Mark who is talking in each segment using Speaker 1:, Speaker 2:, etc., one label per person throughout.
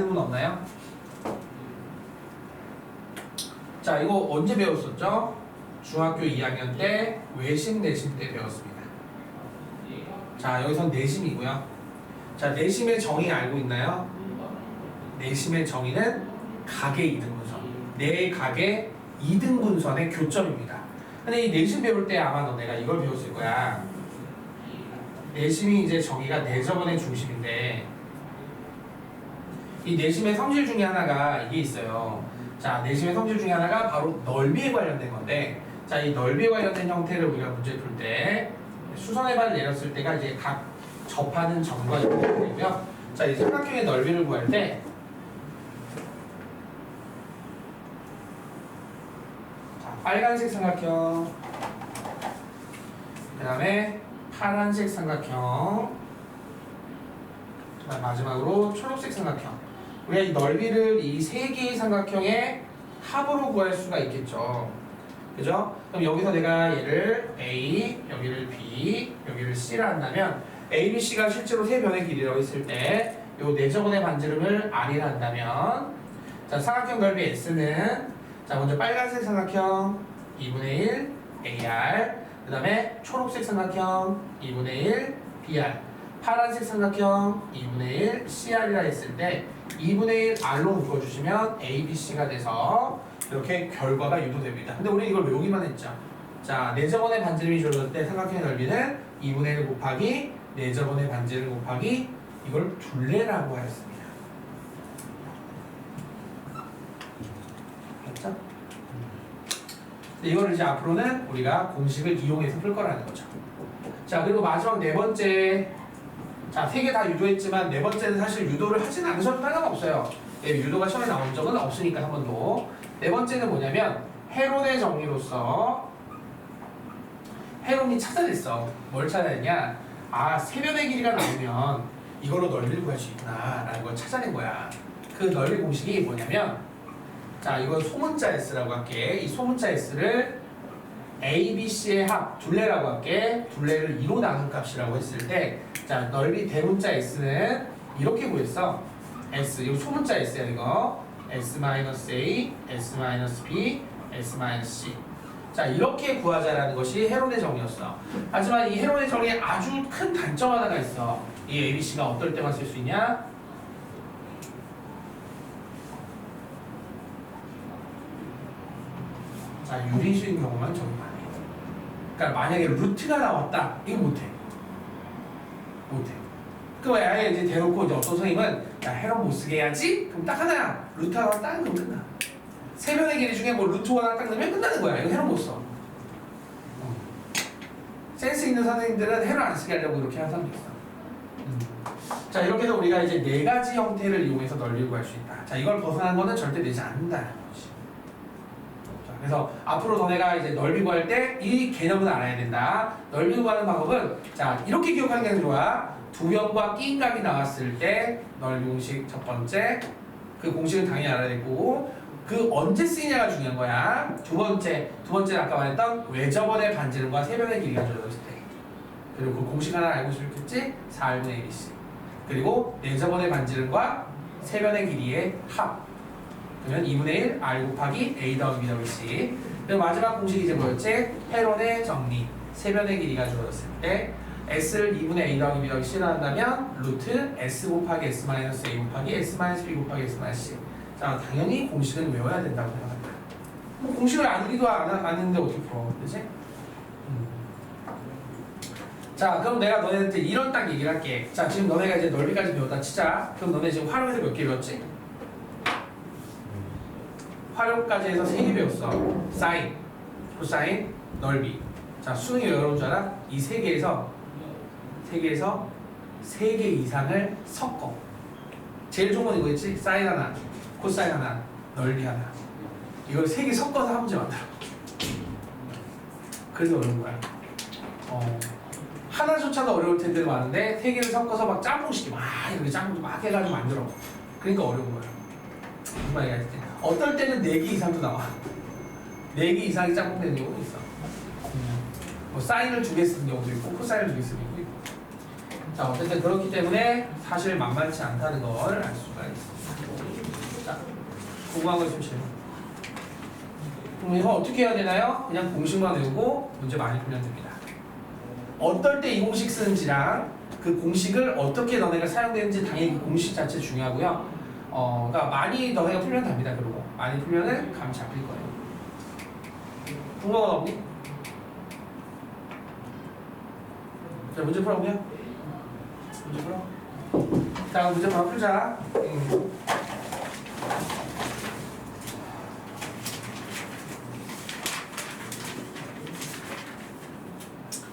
Speaker 1: 아시는 분 없나요? 자, 이거 언제 배웠었죠? 중학교 2학년 때 외심 내심 때 배웠습니다. 자, 여기선 내심이고요. 자, 내심의 정의 알고 있나요? 내심의 정의는 각의 이등분선. 네 각의 이등분선의 교점입니다. 근데 이 내심 배울 때 아마 너네가 이걸 배웠을 거야. 내심이 이제 정의가 내저번의 중심인데 이 내심의 성질 중에 하나가 이게 있어요. 자, 내심의 성질 중에 하나가 바로 넓이에 관련된 건데, 자, 이 넓이에 관련된 형태를 우리가 문제 풀 때 수선의 발을 내렸을 때가 이제 각 접하는 점과 이렇게 되고요. 자, 이 삼각형의 넓이를 구할 때, 자, 빨간색 삼각형, 그 다음에 파란색 삼각형, 자, 마지막으로 초록색 삼각형. 우리가 이 넓이를 이 세 개의 삼각형의 합으로 구할 수가 있겠죠. 그죠? 그럼 여기서 내가 얘를 A, 여기를 B, 여기를 C라 한다면 A, B, C가 실제로 세 변의 길이라고 했을 때요 네저번의 반지름을 R이라 한다면 자, 삼각형 넓이 S는 자, 먼저 빨간색 삼각형 2분의 1 AR 그 다음에 초록색 삼각형 2분의 1 BR 파란색 삼각형 2분의 1 CR이라 했을 때 2분의 1 R로 묶어주시면 A, B, C가 돼서 이렇게 결과가 유도됩니다. 근데 우리 이걸 외우기만 했죠. 자, 네저번의 반지름이 주어졌을 때 삼각형의 넓이는 2분의 1 곱하기 네저번의 반지름 곱하기 이걸 둘레라고 하였습니다. 근데 이거를 이제 앞으로는 우리가 공식을 이용해서 풀 거라는 거죠. 자, 그리고 마지막 네 번째. 자, 세 개 다 유도했지만 네 번째는 사실 유도를 하진 않으셔도 상관없어요. 예, 유도가 시험에 나온 적은 없으니까 한 번도. 네 번째는 뭐냐면 해론의 정리로서 해론이 찾아냈어. 뭘 찾아냈냐? 아, 세변의 길이가 나오면 이걸로 넓이를 구할 수 있구나라는 걸 찾아낸 거야. 그 넓이 공식이 뭐냐면 자, 이건 소문자 S라고 할게. 이 소문자 S를 A, B, C의 합 둘레라고 할게. 둘레를 2로 나눈 값이라고 했을 때 자, 넓이 대문자 S는 이렇게 구했어. S, 이거 소문자 S야 이거. S-A, S-B, S-C. 자, 이렇게 구하자라는 것이 헤론의 정의였어. 하지만 이 헤론의 정의에 아주 큰 단점 하나가 있어. 이 ABC가 어떨 때만 쓸 수 있냐? 자, 유리수인 경우만 적용 안 해. 그러니까 만약에 루트가 나왔다. 이거 못해. 못해. 그럼 아예 이제 대놓고 이제 어떤 선생님은 야 헤론 못 쓰게 해야지. 그럼 딱 하나야. 루트 하나 딱 넣으면 끝나. 세 변의 길이 중에 뭐 루트 하나 딱 넣으면 끝나는 거야. 이거 헤론 못 써. 어. 센스 있는 선생님들은 헤론 안 쓰게 하려고 이렇게 하는 사람도 있어. 음. 자 이렇게 해서 우리가 이제 네 가지 형태를 이용해서 넓이를 구할 수 있다. 자 이걸 벗어난 거는 절대 되지. 자, 그래서 앞으로 너네가 이제 넓이 구할 때 이 개념은 알아야 된다. 넓이 구하는 방법은 자 이렇게 기억하는 게 좋아. 두 변과 끼인 값이 나왔을 때 넓이 공식 첫 번째 그 공식은 당연히 알아야 되고 그 언제 쓰이냐가 중요한 거야. 두 번째 두 번째는 아까 말했던 외접원의 반지름과 세변의 길이가 주어졌을 때 그리고 그 공식 하나 알고 싶겠지? 4분의 1이지. 그리고 네저번의 반지름과 세변의 길이의 합. 그러면 2분의 1 R 곱하기 A 더하기 B 더하기 C. 그리고 마지막 공식이 이제 뭐였지? 헤론의 정리. 세변의 길이가 주어졌을 때 S를 2분의 A 더하기 B 더하기 C로 한다면 루트 S 곱하기 S 마이너스 A 곱하기 S 마이너스 B 곱하기 S 마이너스 C. 자, 당연히 공식은 외워야 된다고 생각합니다. 뭐 공식을 알기도 안 아는데 어떻게 풀어? 그지? 음. 자, 그럼 내가 너네한테 이런 딱 얘기를 할게. 자, 지금 너네가 이제 넓이까지 배웠다 치자. 그럼 너네 지금 활용해서 몇 개 배웠지? 활용까지 해서 세 개 배웠어. 사인, 코사인, 넓이. 자, 수능이 왜 그런 줄 알아? 이 세 개에서 세 개에서 세 개 이상을 섞어. 제일 좋은 건 이거겠지? 사인 하나, 코사인 하나, 넓이 하나. 이걸 세 개 섞어서 한 문제 만들어. 그래서 어려운 거야. 어. 하나조차도 어려울 텐데 많은데 세 개를 섞어서 막 짬뽕식이 막 이렇게 짬뽕 막 해가지고 만들어. 그러니까 어려운 거야. 무슨 말이야? 어떨 때는 네개 이상도 나와. 네개 이상이 짬뽕 되는 경우도 있어. 뭐 사인을 두개 쓰는 경우도 있고 코사인을 두개 쓰는 경우도 있고. 자 어쨌든 그렇기 때문에 사실 만만치 않다는 걸 알 수가 있습니다. 궁금한 거 질문. 그럼 이거 어떻게 해야 되나요? 그냥 공식만 외우고 문제 많이 풀면 됩니다. 어떨 때 이 공식 쓰는지랑 그 공식을 어떻게 너네가 사용되는지 당연히 그 공식 자체 중요하고요. 어, 그러니까 많이 너네가 풀면 됩니다. 그리고 많이 풀면은 감 잡힐 거예요. 궁금한 거 없니? 자 문제 풀어보면 문제 풀어. 자 문제 바로 풀자. 음.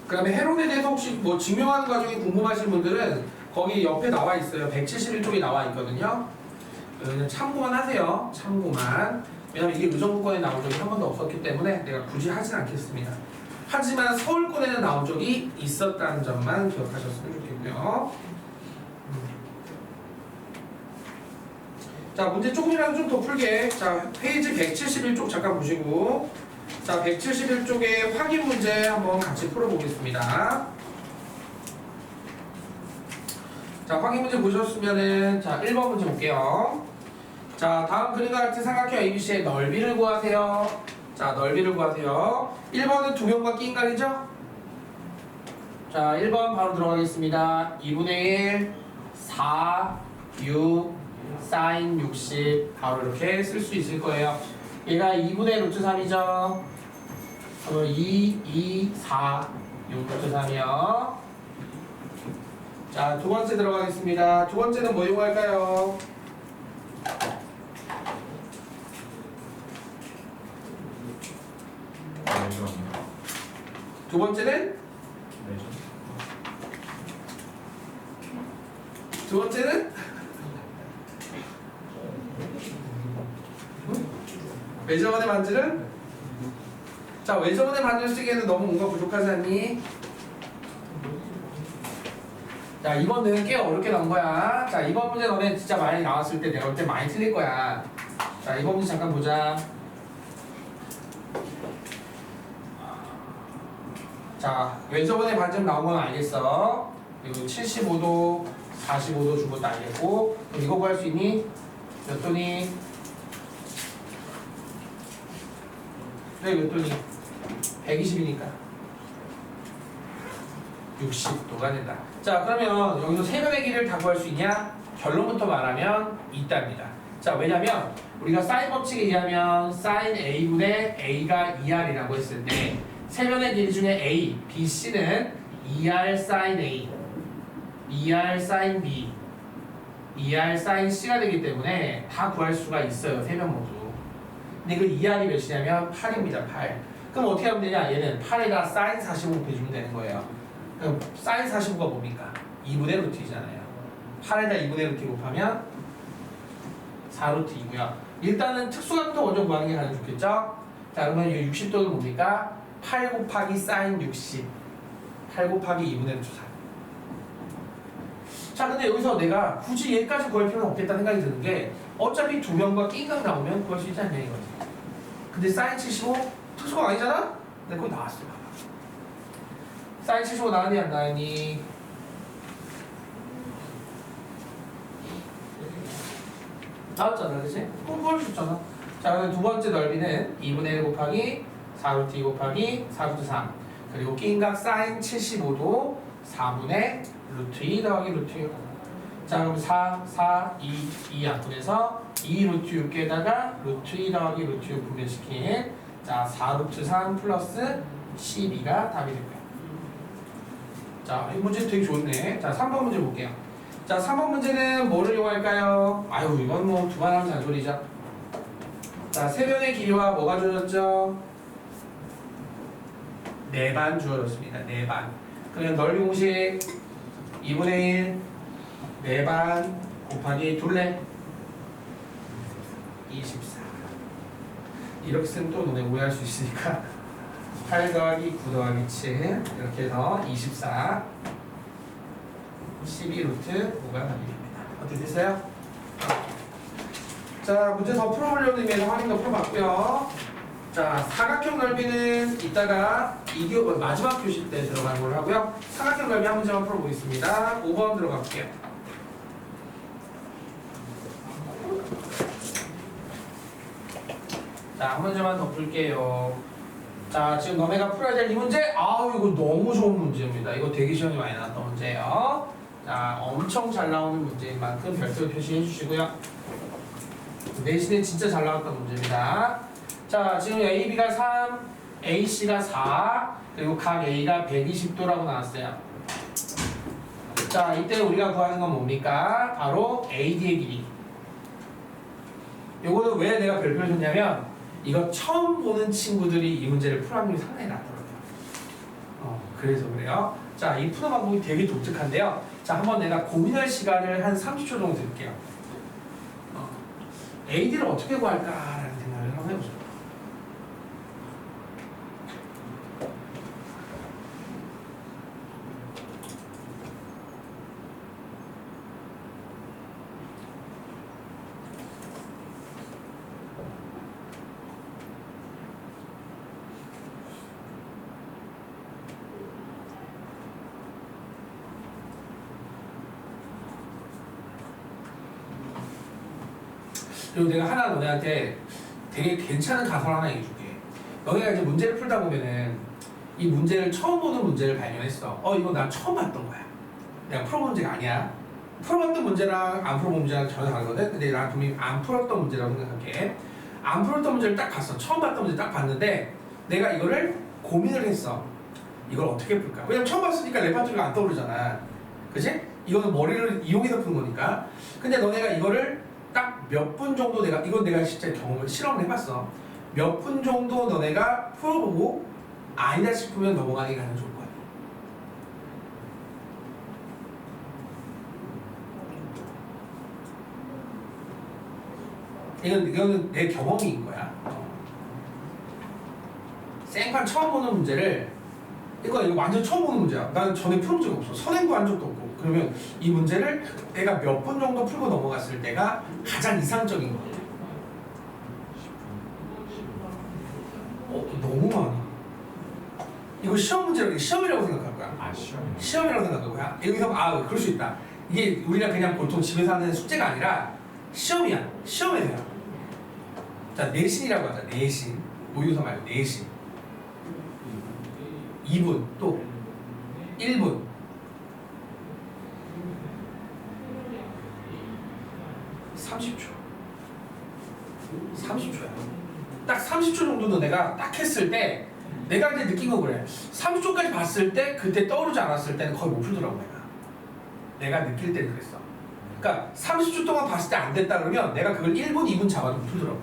Speaker 1: 그 다음에 해론에 대해서 혹시 뭐 증명하는 과정이 궁금하신 분들은 거기 옆에 나와 있어요. 171쪽에 나와 있거든요. 그냥 참고만 하세요. 참고만. 왜냐면 이게 의정부권에 나온 적이 한 번도 없었기 때문에 내가 굳이 하진 않겠습니다. 하지만 서울권에는 나온 적이 있었다는 점만 기억하셨으면 좋겠고요. 음. 자 문제 조금이라도 좀 더 풀게. 자 페이지 171쪽 잠깐 보시고. 자 171쪽에 확인 문제 한번 같이 풀어보겠습니다. 자 확인 문제 보셨으면은 자 1번 문제 볼게요. 자 다음 그림과 같은 삼각형 ABC의 넓이를 구하세요. 자 넓이를 구하세요. 1번은 두 명과 끼인 각이죠? 자 1번 바로 들어가겠습니다. 2분의 1, 4, 6, 사인 60 바로 이렇게 쓸 수 있을 거예요. 얘가 2분의 루트 3이죠? 그럼 2, 2, 4, 6 루트 3이요. 자, 두 번째 들어가겠습니다. 두 번째는 뭐 이용할까요?
Speaker 2: 레전입니다.
Speaker 1: 두 번째는
Speaker 2: 레전.
Speaker 1: 두 번째는 외전의 반지를 자 외전의 반지를 쓰기에는 너무 뭔가 부족하지 않니? 자 이번은 꽤 어렵게 나온 거야 자 이번 문제 너네 진짜 많이 나왔을 때 내가 볼때 많이 틀릴 거야 자 이번 문제 잠깐 보자 자 외전의 반지 나온 건 알겠어 그리고 75도 45도 준 것도 알겠고 이거 구할 수 있니? 몇 도니? 그래 몇 도니? 120이니까 60도가 된다 자 그러면 여기서 세 변의 길이를 다 구할 수 있냐? 결론부터 말하면 있답니다 자 왜냐면 우리가 사인 법칙에 의하면 사인 A분의 A가 2R이라고 했을 때 세 변의 길이 중에 A, B, C는 2R 사인 A 2R sin B, 2R sin C가 되기 때문에 다 구할 수가 있어요. 세 명 모두. 근데 그 2R이 몇이냐면 8입니다. 8. 그럼 어떻게 하면 되냐? 얘는 8에다 sin 45 곱해주면 되는 거예요. 그럼 sin 45가 뭡니까? 2분의 루트이잖아요. 8에다 2분의 루트 곱하면 4루트이고요. 일단은 특수각부터 먼저 구하는 게 가장 좋겠죠? 자 그러면 이 60도는 뭡니까? 8 곱하기 sin 60. 8 곱하기 2분의 루트 4. 자 근데 여기서 내가 굳이 얘까지 구할 필요는 없겠다 생각이 드는 게 어차피 두 명과 낑각 나오면 구할 수 있지 않냐 이거지 근데 사인 75 특수가 아니잖아? 근데 거기 나왔어 사인 75 나왔니 안 나왔니? 나왔잖아 그치? 그럼 구할 수 있잖아 자 그럼 두 번째 넓이는 2분의 1 곱하기 4루트 2 곱하기 4루트 3 그리고 낑각 사인 75도 4분의 루트 2 더하기 루트 6. 자 그럼 4, 4, 2, 2 약분해서 2 루트 6에다가 루트 2 더하기 루트 6 분배시킨 자 4 루트 3 플러스 12가 답이 됩니다. 자, 이 문제 되게 좋네. 자, 3번 문제 볼게요. 자, 3번 문제는 뭐를 이용할까요? 아유, 이건 뭐 두 번 하면 잔소리죠. 자, 세 변의 길이와 뭐가 주어졌죠? 네 반 주어졌습니다. 네 반. 그러면 넓이 공식 2분의 1 4반 곱하기 둘레 24 이렇게 쓰면 또 너네 오해할 수 있으니까 8 더하기 9 더하기 7 이렇게 해서 24 12 루트 5가 답입니다 어떻게 됐어요? 자 문제 더 풀어보려는 의미에서 확인 더 풀어봤고요 자 사각형 넓이는 이따가 이교 마지막 교실 때 들어가는 걸로 하고요. 사각형 넓이 한 문제만 풀어보겠습니다. 5번 들어갈게요. 자, 한 문제만 더 풀게요. 자, 지금 너네가 풀어야 될 이 문제, 아우, 이거 너무 좋은 문제입니다. 이거 되게 시험이 많이 나왔던 문제예요. 자, 엄청 잘 나오는 문제인 만큼 별표 표시해 주시고요. 내신에 진짜 잘 나왔던 문제입니다. 자, 지금 A, B가 3, A, C가 4, 그리고 각 A가 120도라고 나왔어요. 자, 이때 우리가 구하는 건 뭡니까? 바로 AD의 길이. 요거는 왜 내가 별표를 줬냐면 이거 처음 보는 친구들이 이 문제를 풀 확률이 상당히 낮더라고요. 어, 그래서 그래요. 자, 이 푸는 방법이 되게 독특한데요. 자, 한번 내가 고민할 시간을 한 30초 정도 드릴게요. 어, AD를 어떻게 구할까라는 생각을 한번 해보죠. 그리고 내가 하나 너네한테 되게 괜찮은 가설 하나 얘기해줄게. 너네가 이제 문제를 풀다 보면은 이 문제를 처음 보는 문제를 발견했어. 어 이거 난 처음 봤던 거야. 내가 풀어본 문제가 아니야. 풀어봤던 문제랑 안 풀어본 문제랑 전혀 다르거든. 근데 난 분명히 안 풀었던 문제라고 생각할게. 안 풀었던 문제를 딱 봤어. 처음 봤던 문제 딱 봤는데 내가 이거를 고민을 했어. 이걸 어떻게 풀까? 왜냐면 처음 봤으니까 레파토리가 안 떠오르잖아. 그지? 이거는 머리를 이용해서 푼 거니까. 근데 너네가 이거를 딱 몇 분 정도 내가 이건 내가 진짜 경험을 실험을 해봤어. 몇 분 정도 너네가 풀어보고 아니다 싶으면 넘어가는 게 가장 좋을 거야. 이건 이거는 내 경험인 거야. 생판 처음 보는 문제를 이거 이거 완전 처음 보는 문제야. 나는 전에 풀은 적 없어. 선행도 한 적도 없고. 그러면 이 문제를 내가 몇 분 정도 풀고 넘어갔을 때가 가장 이상적인 것 같아. 어, 너무 많아. 이거 시험 문제라고 시험이라고 생각할 거야.
Speaker 2: 아 시험이
Speaker 1: 시험이라고 생각할 거야. 여기서 아 그럴 수 있다. 이게 우리가 그냥 보통 집에서 하는 숙제가 아니라 시험이야. 시험에 대한. 자 내신이라고 하자. 내신. 모의고사 말고 내신. 2분 또 1분. 30초. 30초야. 딱 30초 정도는 내가 딱 했을 때 내가 이제 느낀 거 그래. 30초까지 봤을 때 그때 떠오르지 않았을 때는 거의 못 풀더라고 내가. 내가 느낄 때는 그랬어. 그러니까 30초 동안 봤을 때 안 됐다 그러면 내가 그걸 1분, 2분 잡아도 못 풀더라고.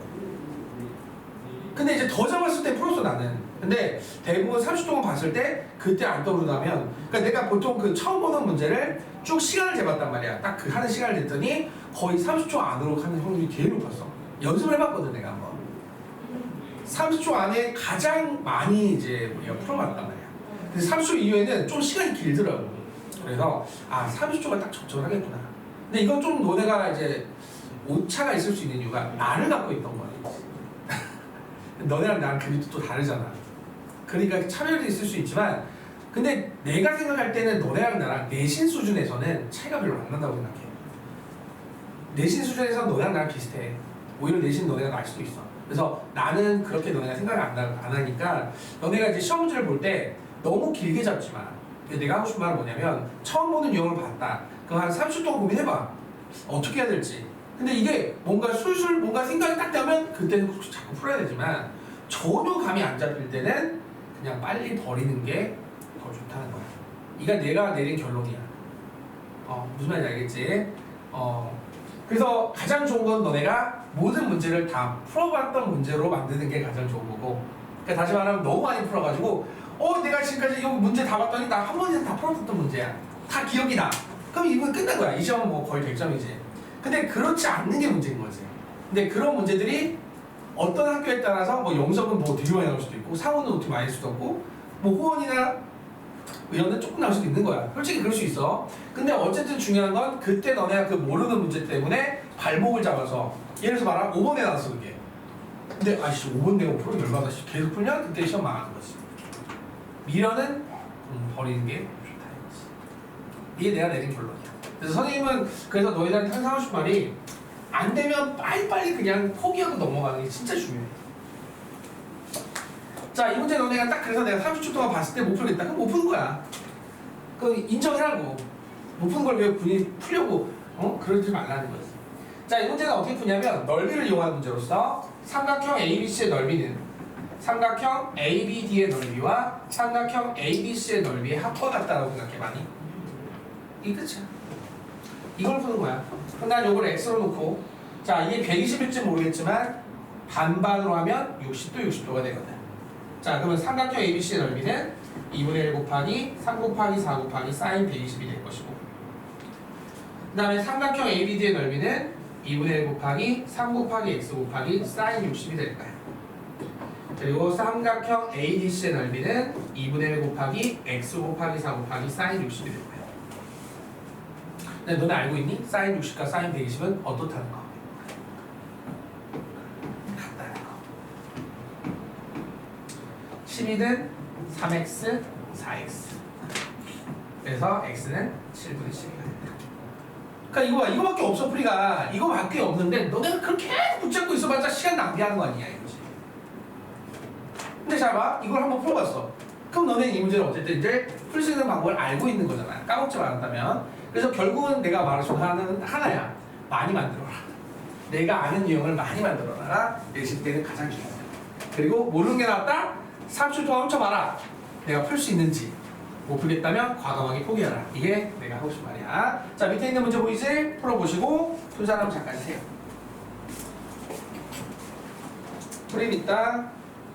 Speaker 1: 근데 이제 더 잡았을 때 풀었어 나는. 근데 대부분 30초 동안 봤을 때 그때 안 떠오르다면 그러니까 내가 보통 그 처음 보는 문제를 쭉 시간을 재봤단 말이야. 딱 그 하는 시간을 냈더니 거의 30초 안으로 하는 확률이 되게 높았어. 연습을 해봤거든 내가 한번. 30초 안에 가장 많이 이제 우리가 풀어봤단 말이야. 근데 30초 이후에는 좀 시간이 길더라고. 그래서 아 30초가 딱 적절하겠구나. 근데 이건 좀 너네가 이제 오차가 있을 수 있는 이유가 나를 갖고 있던 거야. 너네랑 나랑 그림이 또 다르잖아. 그러니까 차별이 있을 수 있지만 근데 내가 생각할 때는 너네랑 나랑 내신 수준에서는 차이가 별로 안 난다고 생각해. 내신 수준에서 너네랑 나랑 비슷해. 오히려 내신 너네가 날 수도 있어. 그래서 나는 그렇게 너네가 생각을 안, 하니까 너네가 이제 시험 문제를 볼 때 너무 길게 잡지 마. 내가 하고 싶은 말은 뭐냐면 처음 보는 유형을 봤다. 그럼 한 30초 동안 고민해봐. 어떻게 해야 될지. 근데 이게 뭔가 술술 뭔가 생각이 딱 나면 그때는 자꾸 풀어야 되지만 전혀 감이 안 잡힐 때는 그냥 빨리 버리는 게 더 좋다는 거야. 이가 내가 내린 결론이야. 어, 무슨 말인지 알겠지? 어, 그래서 가장 좋은 건 너네가 모든 문제를 다 풀어봤던 문제로 만드는 게 가장 좋은 거고. 그러니까 다시 말하면 너무 많이 풀어가지고, 어, 내가 지금까지 이 문제 다 봤더니 나 한 번이나 다 풀었던 문제야. 다 기억이 나. 그럼 이분 끝난 거야. 이 시험은 뭐 거의 100점이지. 근데 그렇지 않는 게 문제인 거지. 근데 그런 문제들이 어떤 학교에 따라서 뭐 영석은 뭐 되게 많이 나올 수도 있고, 상호는 어떻게 많이 할 수도 없고, 뭐 호원이나 의원은 조금 나올 수도 있는 거야. 솔직히 그럴 수 있어. 근데 어쨌든 중요한 건 그때 너네가 그 모르는 문제 때문에 발목을 잡아서 예를 들어서 말하면 5번에 나왔어 그게. 근데 아씨 5번 내가 풀어 열받아 씨 계속 풀냐? 그때 시험 망하는 거지. 미련은 음, 버리는 게 좋다 이거지. 이게 내가 내린 결론이야. 그래서 선생님은 그래서 너희들한테 항상 싶은 말이 안 되면 빨리빨리 그냥 포기하고 넘어가는 게 진짜 중요해. 자, 이 문제 너네가 딱 그래서 내가 30초 동안 봤을 때 못 풀겠다. 그럼 못 푸는 거야. 그 인정하라고. 못 푸는 걸 왜 분이 풀려고 어? 그러지 말라는 거지. 자, 이 문제는 어떻게 푸냐면 넓이를 이용하는 문제로서 삼각형 ABC의 넓이는 삼각형 ABD의 넓이와 삼각형 ABC의 넓이의 합과 같다라고 생각해 많이. 이게 끝이야. 이걸 푸는 거야. 그럼 난 요걸 X로 놓고 자 이게 120일지 모르겠지만 반반으로 하면 60도 60도가 되거든. 자 그러면 삼각형 ABC의 넓이는 2분의 1 곱하기 3 곱하기 4 곱하기 사인 120이 될 것이고 그 다음에 삼각형 ABD의 넓이는 2분의 1 곱하기 3 곱하기 x 곱하기 사인 60이 될 거야. 그리고 삼각형 ADC의 넓이는 2분의 1 곱하기 x 곱하기 4 곱하기 사인 60이 될 거야. 근데 너네 알고 있니? 사인 60과 사인 120은 어떻다는 거? 같다는 거. 12는 3x, 4x. 그래서 x는 7분의 12가 된다. 그러니까 이거 이거밖에 없어 풀이가 이거밖에 없는데 너네가 그렇게 붙잡고 있어봤자 시간 낭비하는 거 아니야 이거지. 근데 잘 봐, 이걸 한번 풀어봤어. 그럼 너네 이 문제를 어쨌든 이제 풀 수 있는 방법을 알고 있는 거잖아. 까먹지 말았다면. 그래서 결국은 내가 말하는 하나는 하나야. 많이 만들어라. 내가 아는 유형을 많이 만들어라. 내실 때는 가장 중요해. 그리고 모르는 게 나왔다? 30초 동안 훔쳐봐라. 내가 풀 수 있는지. 못 풀겠다면 과감하게 포기하라. 이게 내가 하고 싶은 말이야. 자, 밑에 있는 문제 보이지? 풀어보시고 푼 사람 잠깐 세요. 프림 있다.